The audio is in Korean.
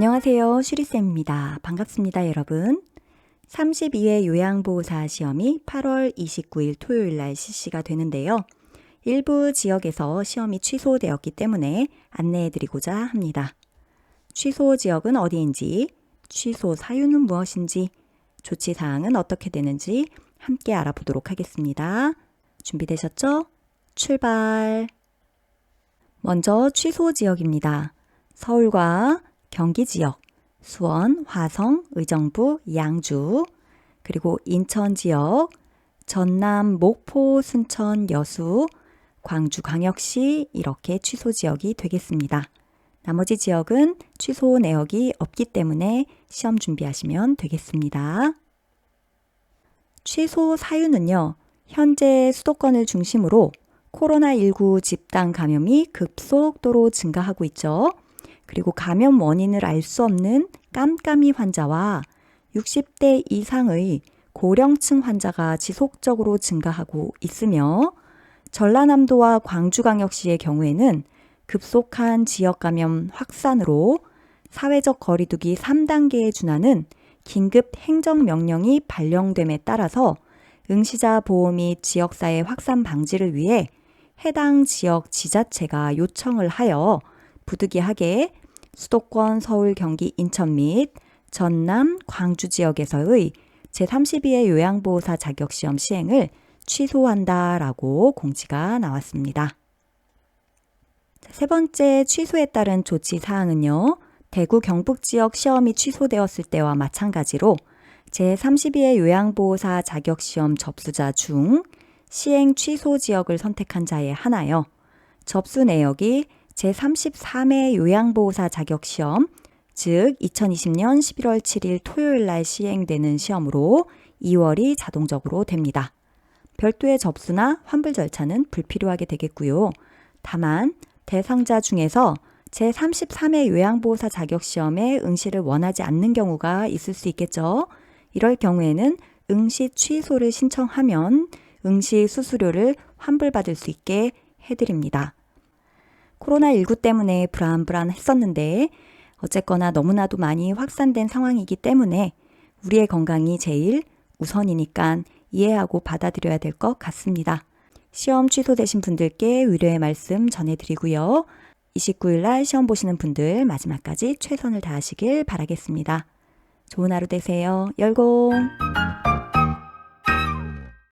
안녕하세요. 슈리쌤입니다. 반갑습니다, 여러분. 32회 요양보호사 시험이 8월 29일 토요일 날 실시가 되는데요. 일부 지역에서 시험이 취소되었기 때문에 안내해드리고자 합니다. 취소 지역은 어디인지, 취소 사유는 무엇인지, 조치 사항은 어떻게 되는지 함께 알아보도록 하겠습니다. 준비되셨죠? 출발! 먼저 취소 지역입니다. 서울과 경기 지역, 수원, 화성, 의정부, 양주, 그리고 인천 지역, 전남, 목포, 순천, 여수, 광주 광역시 이렇게 취소 지역이 되겠습니다. 나머지 지역은 취소 내역이 없기 때문에 시험 준비하시면 되겠습니다. 취소 사유는요, 현재 수도권을 중심으로 코로나19 집단 감염이 급속도로 증가하고 있죠. 그리고 감염 원인을 알 수 없는 깜깜이 환자와 60대 이상의 고령층 환자가 지속적으로 증가하고 있으며 전라남도와 광주광역시의 경우에는 급속한 지역 감염 확산으로 사회적 거리두기 3단계에 준하는 긴급 행정명령이 발령됨에 따라서 응시자 보호 및 지역사회 확산 방지를 위해 해당 지역 지자체가 요청을 하여 부득이하게 수도권 서울 경기 인천 및 전남 광주 지역에서의 제32회 요양보호사 자격시험 시행을 취소한다라고 공지가 나왔습니다. 세 번째 취소에 따른 조치 사항은요. 대구 경북 지역 시험이 취소되었을 때와 마찬가지로 제32회 요양보호사 자격시험 접수자 중 시행 취소 지역을 선택한 자에 하나요. 접수 내역이 제33회 요양보호사 자격시험, 즉 2020년 11월 7일 토요일 날 시행되는 시험으로 2월이 자동적으로 됩니다. 별도의 접수나 환불 절차는 불필요하게 되겠고요. 다만 대상자 중에서 제33회 요양보호사 자격시험에 응시를 원하지 않는 경우가 있을 수 있겠죠. 이럴 경우에는 응시 취소를 신청하면 응시 수수료를 환불받을 수 있게 해드립니다. 코로나19 때문에 불안불안했었는데 어쨌거나 너무나도 많이 확산된 상황이기 때문에 우리의 건강이 제일 우선이니까 이해하고 받아들여야 될 것 같습니다. 시험 취소되신 분들께 위로의 말씀 전해드리고요. 29일 날 시험 보시는 분들 마지막까지 최선을 다하시길 바라겠습니다. 좋은 하루 되세요. 열공!